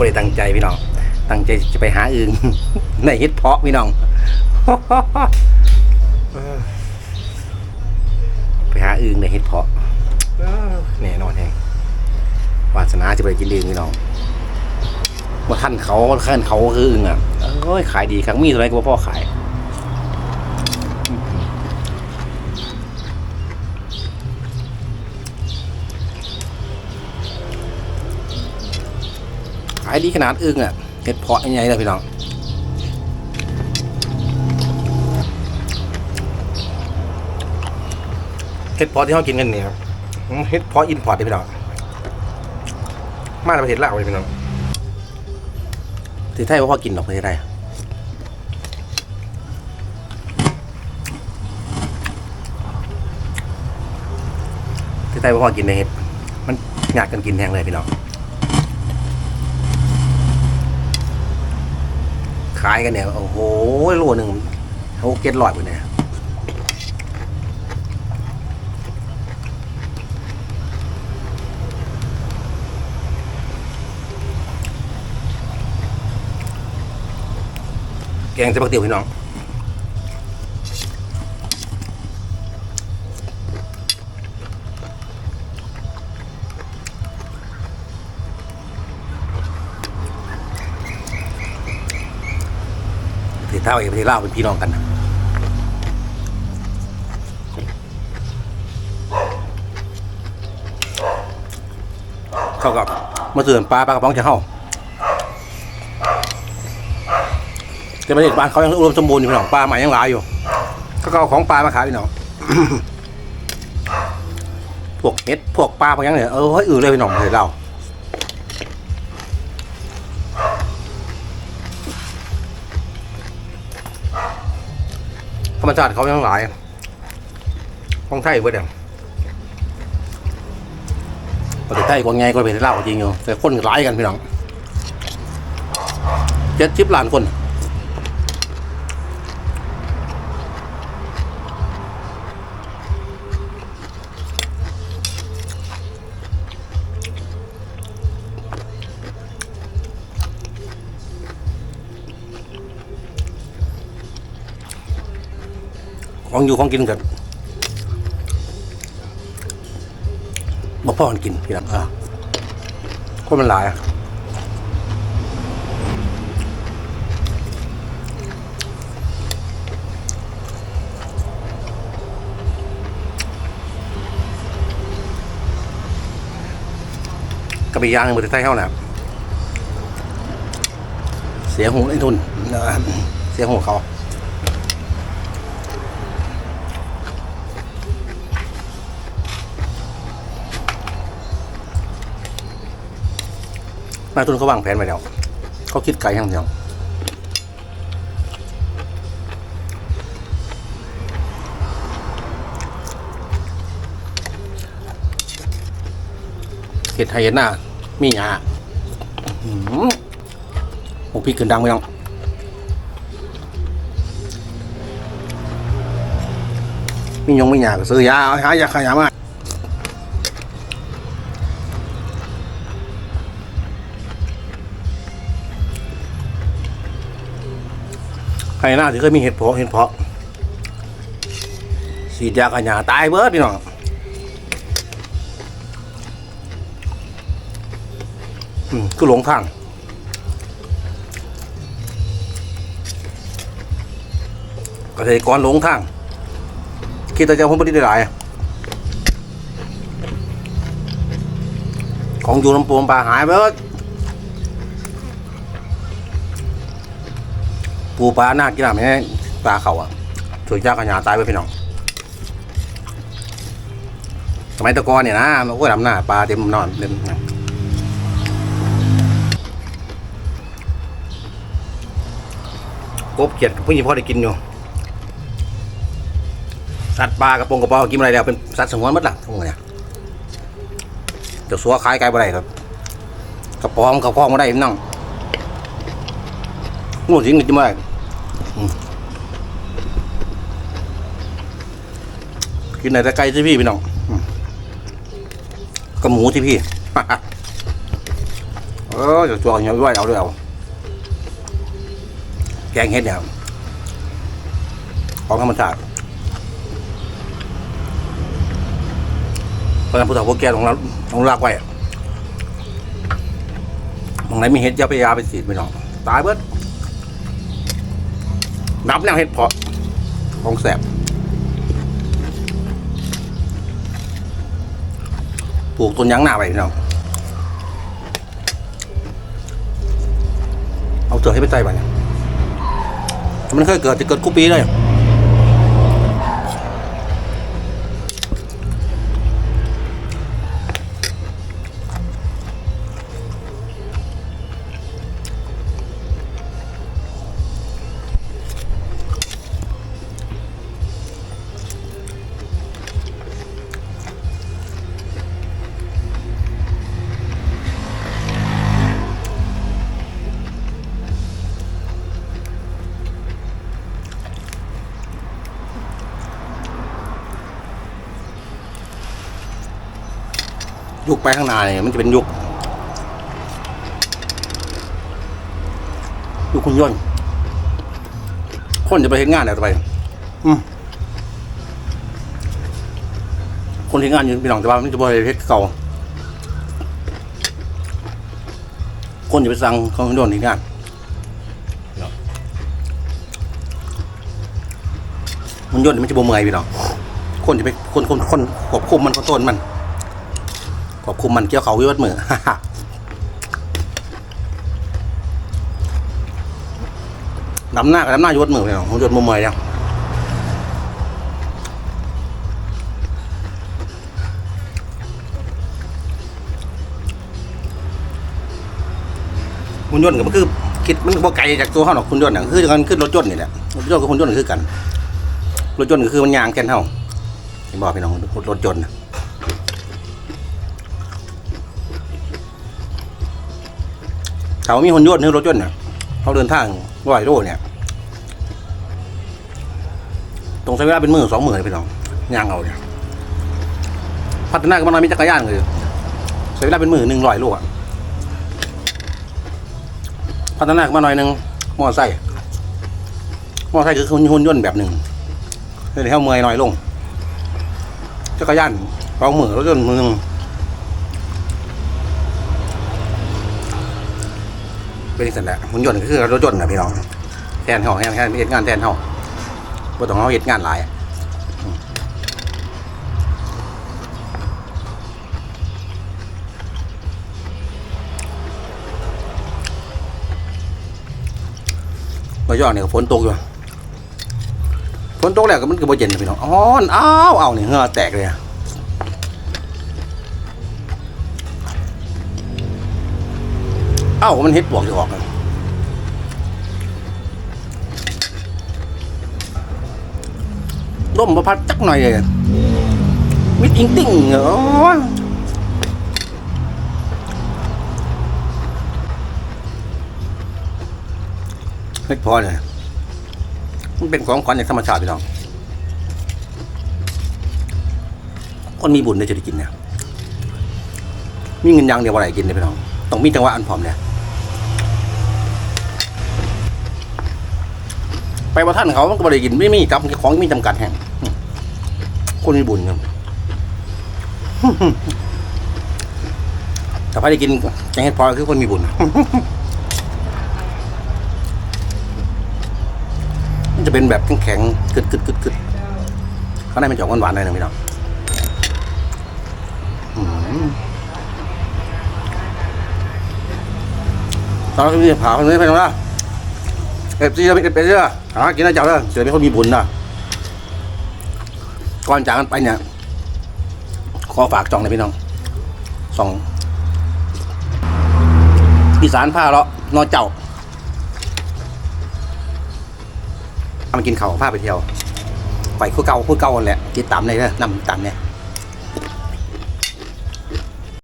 บริตั้งใจพี่น้อง ตั้งใจจะไปหาอึงในเฮ็ดเพาะพี่น้อง ไปหาอึงในเฮ็ดเพาะแน่นอนแฮงวาสนาจะไปกินอึงพี่น้องว่าท่านเขาท่านเขาคืออึงอะเอ้ยขายดีครั้งมีเท่าไหรก็บ่พ่อขายายดีขนาดอึ้งอะเห็ดเพาะยังไงล่ะพี่น้องเห็ดเพาะที่เขากินกันเนี่ยเห็ดเพาะอินพอร์ตเลยพี่น้องมาจากประเทศลาวเลยพี่น้องที่ไทยว่าพอกินหรอกประเทศไทยที่ไทยว่าพอกินในเห็ดมันอยากกันกินแทงเลยพี่น้อง ขายกันเนี่ยโอ้โหโลหนึ่งเขาเก็ตลอยไปเนี่ยแกงจะปักเตียวพี่น้อง ประเทศเท่าเองประเทศลาวเป็นพี่น้องกันนะเขากับมาเตือนปลาปลากระป๋องจะเข้าแต่ประเทศบ้านเขายังอุดมสมบูรณ์อยู่พี่น้องปลาใหม่ยังหลายอยู่เขาก็เอาของปลามาขายพี่น้องพวกเห็ดพวกปลาพวกยังเนี่ยเออเฮ้อื่นเลยพี่น้องเทศเรา ธรรมชาติเขายังหลายของไทยเบิดอย่างประเทศไทยกว่าไงก็เป็นเล่าจริงอยู่แต่คนหลายกันพี่น้องเจ็ดชิบล้านคน ของอยู่ของกินกันบ่พ่อกันกินพี่น้องอะคนมันหลายอะกระบี่ยางในประเทศไทยเขาน่ะเสียหูไอ้ทุน เสียหูเขา นายทุนเขาวางแผนไว้แล้วเขาคิดไกลทั้งเดียวเห็ดไทยเห็ดหน้ามีหยาหือโอ้พี่ขึ้นดังไปน้องมียงมีหยาก็ซื้อยาเอาหายาขายามา ใครหน้าที่เคยมีเห็ดเพาะเห็ดเพาะฉีดยากันยาตายเบิดพี่น้องอืมก็หลงทางเกษตรกรหลงทาง คิดแต่จะผลผลิตได้หลาย ของอยู่ลำปูลำปลาหายไปเบิด ปูปลาหน้ากินอะไรไม่ปลาเขาอะถือยากขยาตายไปพี่น้องสมัยตะกอนเนี่ยนะมันก็ดำหน้าปลาเต็มนอนเต็มกบเขียดผู้หญิงพ่อได้กินอยู่สัตว์ปลากระปงกระป๋ากินอะไรแล้วเป็นสัตว์สงวนมัดละทั้งหมดเนี่ยเดี๋ยวสัวคล้ายไกลบ่ได้ครับกระป๋องกระป๋องมาได้พี่น้องงูสิงกินมาได้ กินไหนต่ไกลที่พี่พี่น้องกระหมูที่พี่เออจะตัวอย่างด้วยเอาด้วยเอาแกงเห็ดเนี่ยของธรรมชาติเพราะฉะนั้นผู้เฒ่าผู้แก่ของเราของลากไว้ตรงไหนมีเห็ดจะไปยาไปสีดไปน้องตายเบิดนับแนวเห็ดเพาะของแสบ ปลูกต้นยางหน้าไปพี่น้องเอาเจอให้ไปใจไปเนี่ยมันเคยเกิดจะเกิดกุปีเลย ยุคไปข้างหน้าเนี่ยมันจะเป็นยุคยุคคุณย่นต์คนจะไปเห็นงานอะไรต่อไป อืมคนที่งานอยู่พี่น้องแต่ว่ามันจะบริเวณเก่า คนจะไปสั่งของคุณยนต์ที่งานมันย่นต์มันจะบ่เมื่อยพี่น้องคนจะไปคนคนคนควบคุมมันคนต้นมัน ควบคุมมันเกี่ยวเขาวิวัฒน์มือดำหน้ากับดำหน้ายวดมือเลยของยวดมือเมย์ยังคุณยนต์ก็มันคือคิดมันบ่ไกลจากตัวเขาหรอกคุณยนต์น่ะคือกันขึ้นรถยนต์นี่แหละรถยนต์กับคุณยนต์คือกันรถยนต์ก็คือมันยางแค่นเท่าที่บอกพี่น้องรถยนต์นะ เขามีคนยนต์หรือรถยนต์เนี่ยเขาเดินทางร้อยโลเนี่ย ตรงใช้เวลาเป็นหมื่นสองหมื่นไปน้องย่างเอาเนี่ยพัฒนาก็มันมีจักรยานเลยใช้เวลาเป็นหมื่นหนึ่งร้อยโลอะพัฒนาก็มาหน่อยหนึ่งมอไซค์มอไซค์คือหุ่นยนต์แบบหนึ่งเลยเท่าเมยหน่อยลงจักรยานสองหมื่นรถยนต์มือหนึ่ง เป็นสันแหละหุ่นยนต์ก็คือรถยนต์นะพี่น้องแทนเขาแทนแทนเหตุงานแทนเขาบ่ต้องเขาเหตุงานหลายอะอืมาย่อเนี่ยฝนตกอยู่ฝนตกแล้วก็มันก็บ่เย็นนะพี่น้องอ้อนอ้าวอ้าวนี่เหงื่อแตกเลยอะ เอ้ามันเฮ็ดบวกจะออกร่มประพัดจักหน่อยเลยมิดอิงติ่งเหรอไม่พอเลยมันเป็นของขวัญจากธรรมชาติพี่น้อง คนมีบุญได้จะได้กินเนี่ยมีเงินยังเดียวอะไรกินเลยพี่น้อง ต้องมีจังหวะอันพร้อมเนี่ย ไปว่าท่านเขามันก็บริกินไม่มีครับของมีจำกัดแห่งคนมีบุญครับแต่พอได้กินแกงเห็ดพอคือคนมีบุญมันจะเป็นแบบแข็งๆกึดกึดกึดกึดข้างในมันจะออกหวานๆหน่อยหนึงพี่น้องตอนนี้ผ่าคนนี้ไปตรงนั้นเอฟซีจะเป็นเอฟซีอะ หากินได้เจ้าเลยเสือเป็นคนมีบุญนะก่อนจากกันไปเนี่ย ขอฝากจองเลยพี่น้องสองอีสานผ้าเลาะนอเจ้าเอามากินเขาผ้าไปเที่ยวไปคู่เก่าคู่เก่าแหละติดตามเลยเด้อนำตามเนี่ย